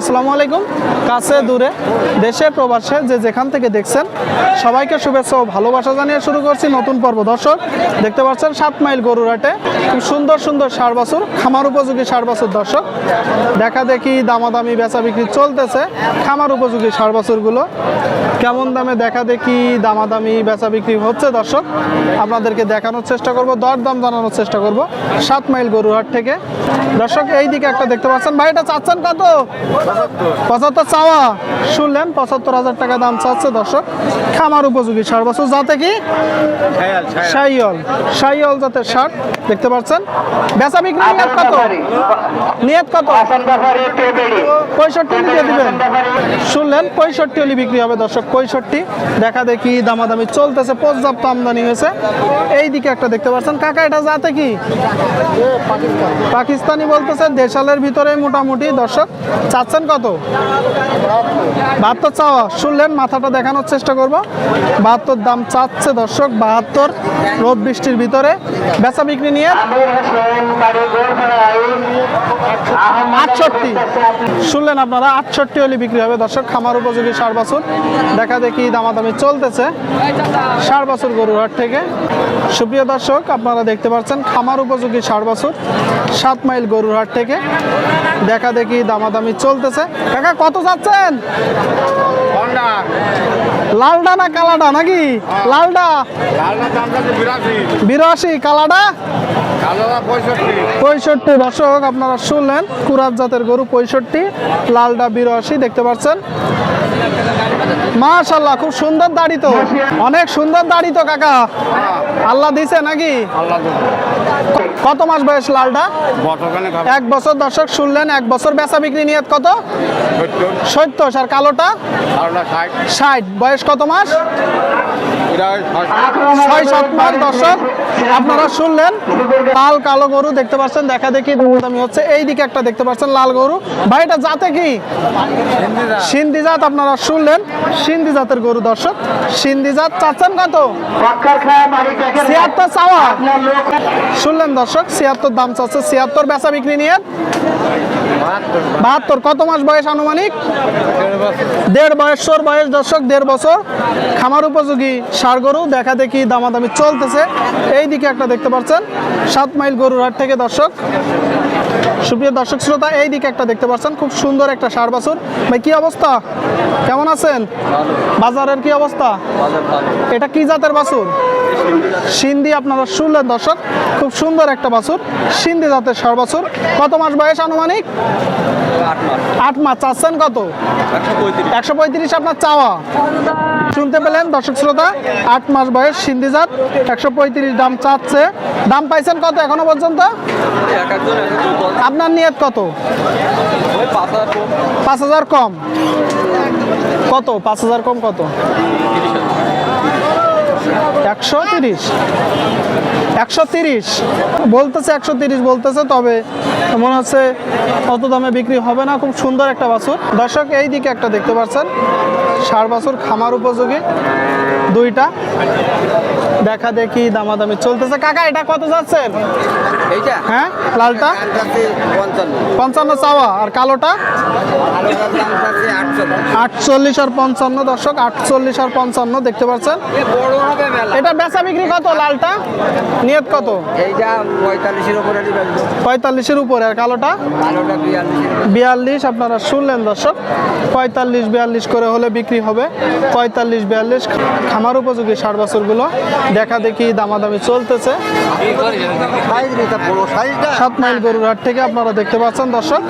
আসসালামু আলাইকুম। কাছে, দূরে, দেশে, প্রবাসে, যে যেখান থেকে দেখছেন, সবাইকে শুভেচ্ছা ও ভালোবাসা জানিয়ে শুরু করছি নতুন পর্ব। দর্শক, দেখতে পাচ্ছেন সাত মাইল গরুরাটে খুব সুন্দর সুন্দর সার বাছুর খামার উপযোগী সার বাছুর দর্শক। দেখা দেখি দামাদামি, বেচা বিক্রি চলতেছে খামার উপযোগী সার বাছুরগুলো কেমন দামে দেখা দেখি দামাদামি, বেচা বিক্রি হচ্ছে দর্শক। আপনাদেরকে দেখানোর চেষ্টা করব দর দাম জানানোর চেষ্টা করব সাত মাইল গরুহাট থেকে। দর্শক এই দিকে একটা দেখতে পাচ্ছেন। ভাই, এটা চাচ্ছেন কত? পঁচাত্তর। চাওয়া। শুনলেন পঁচাত্তর হাজার টাকা দাম চাচ্ছে দর্শক। খামার উপযোগী সার। বছর যাতে কি? সাইয়ল সাইয়ল জাতের সার দেখতে পাচ্ছেন। বেচা বিক্রি নিয়ত কত? নিয়ত কত? পঁয়ষট্টি দিয়ে দিবেন। শুনলেন পঁয়ষট্টি হলে বিক্রি হবে দর্শক পঁয়ষট্টি। দেখা দেখি দামাদামি চলতেছে পর্যাপ্ত আমদানি হয়েছে। এই দিকে একটা দেখতে পাচ্ছেন। কাকা এটা যাতে কি? পাকিস্তানি। বলতেছে দেশালের ভিতরে মোটামুটি দর্শক চাচ্ছেন কত? বাহাত্তর চাওয়া। শুনলেন, মাথাটা দেখানোর চেষ্টা করব। বাহাত্তর দাম চাচ্ছে দর্শক, বাহাত্তর, রোদ বৃষ্টির ভিতরে। বেচা বিক্রি নিয়ে আটষট্টি। শুনলেন আপনারা, আটষট্টি হলে বিক্রি হবে। দর্শক, খামার উপযোগী সার বাছুর। দেখা দেখি দামাদামি চলতেছে। সার বাছুর গরুর হাট থেকে। সুপ্রিয় দর্শক, আপনারা দেখতে পাচ্ছেন, খামার উপযোগী সার বাছুর সাত মাইল গরুর হাট থেকে। দেখা দেখি দামাদামি চলতেছে। কাকা কত যাচ্ছেন লালডা না কালাডা নাকি? লালডা? বিরাশি। কালাডা? পঁয়ষট্টি। দর্শক আপনারা শুনলেন কুরাত জাতের গরু পঁয়ষট্টি লালডা বিরাশি দেখতে পাচ্ছেন? মাশাল্লাহ খুব সুন্দর দাড়ি তো। অনেক সুন্দর দাড়ি তো কাকা। আল্লাহ দিছে নাকি? কত মাস বয়স লালডা? এক বছর দর্শক শুনলেন এক বছর বেচা বিক্রি নিয়ে কত? সত্তর। আর কালোটা? ষাট। বয়স কত মাস? ছয় সাত মাস দর্শক আপনারা শুনলেন লাল কালো গরু দেখতে পাচ্ছেন দেখা দেখি দামি হচ্ছে। এই দিকে একটা দেখতে পাচ্ছেন লাল গরু। ভাই এটা জাতে কি? সিন্ধি জাত আপনারা শুনলেন। সিন্ধি জাতের গরু দর্শক। সিন্ধি জাত চাচ্ছেন কত? ছিয়াত্তর চাওয়া। শুনলেন দর্শক ছিয়াত্তর দাম চাচ্ছে। ছিয়াত্তর বেচা বিক্রি নিয়ে বাহাত্তর, কত মাস বয়স আনুমানিক? দেড় বয়সর বয়স, দর্শক, দেড় বছর। খামার উপযোগী সার গরু, দেখা দেখি দামাদামি চলতেছে। এই দিকে একটা দেখতে পাচ্ছেন, সাত মাইল গরুর হাট থেকে দর্শক। সুপ্রিয় দর্শক শ্রোতা এই দিকে একটা দেখতে পাচ্ছেন খুব সুন্দর একটা সার বাছুর। ভাই কি অবস্থা? কেমন আছেন? বাজারের কি অবস্থা? এটা কি জাতের বাছুর? সিন্ধি আপনারা শুনলেন দর্শক খুব সুন্দর একটা বাছুর সিন্ধি জাতের সার বাছুর। কত মাস বয়স আনুমানিক? আট মাস। চাচ্ছেন কত? একশো পঁয়ত্রিশ। আপনার চাওয়া। শুনতে পেলেন দর্শক শ্রোতা, আট মাস বয়স সিন্ধিজাত একশো পঁয়ত্রিশ দাম চাচ্ছে। দাম পাইছেন কত এখনও পর্যন্ত? আপনার নিয়ত কত? পাঁচ হাজার কম। কত? পাঁচ হাজার কম কত? একশো তিরিশ। একশো তিরিশ। বলতেছে একশো তিরিশ বলতেছে, তবে মনে হচ্ছে অত দামে বিক্রি হবে না। খুব সুন্দর একটা বাছুর। দর্শক এই দিকে একটা দেখতে পাচ্ছেন, সার বাছুর খামার উপযোগী। দুইটা। দেখা দেখি দামাদামি চলতেছে। কাকা এটা কত যাচ্ছেন? এইটা? হ্যাঁ লালটা? পঞ্চান্ন। চাওয়া। আর কালোটা? আটচল্লিশ। আর পঞ্চান্ন দর্শক আটচল্লিশ আর পঞ্চান্ন দেখতে পাচ্ছেন? এটা বেচা বিক্রি কত লালটা? নিয়ত কত? এইটা পঁয়তাল্লিশের উপরে পঁয়তাল্লিশের উপরে আর কালোটা? বিয়াল্লিশ আপনারা শুনলেন দর্শক। পঁয়তাল্লিশ বিয়াল্লিশ করে হলে বিক্রি হবে। পঁয়তাল্লিশ বিয়াল্লিশ খামার উপযোগী সার বছরগুলো। দেখা দেখি দামাদামি চলতেছে। সাত মাইল গরুর হাট থেকে আপনারা দেখতে পাচ্ছেন দর্শক।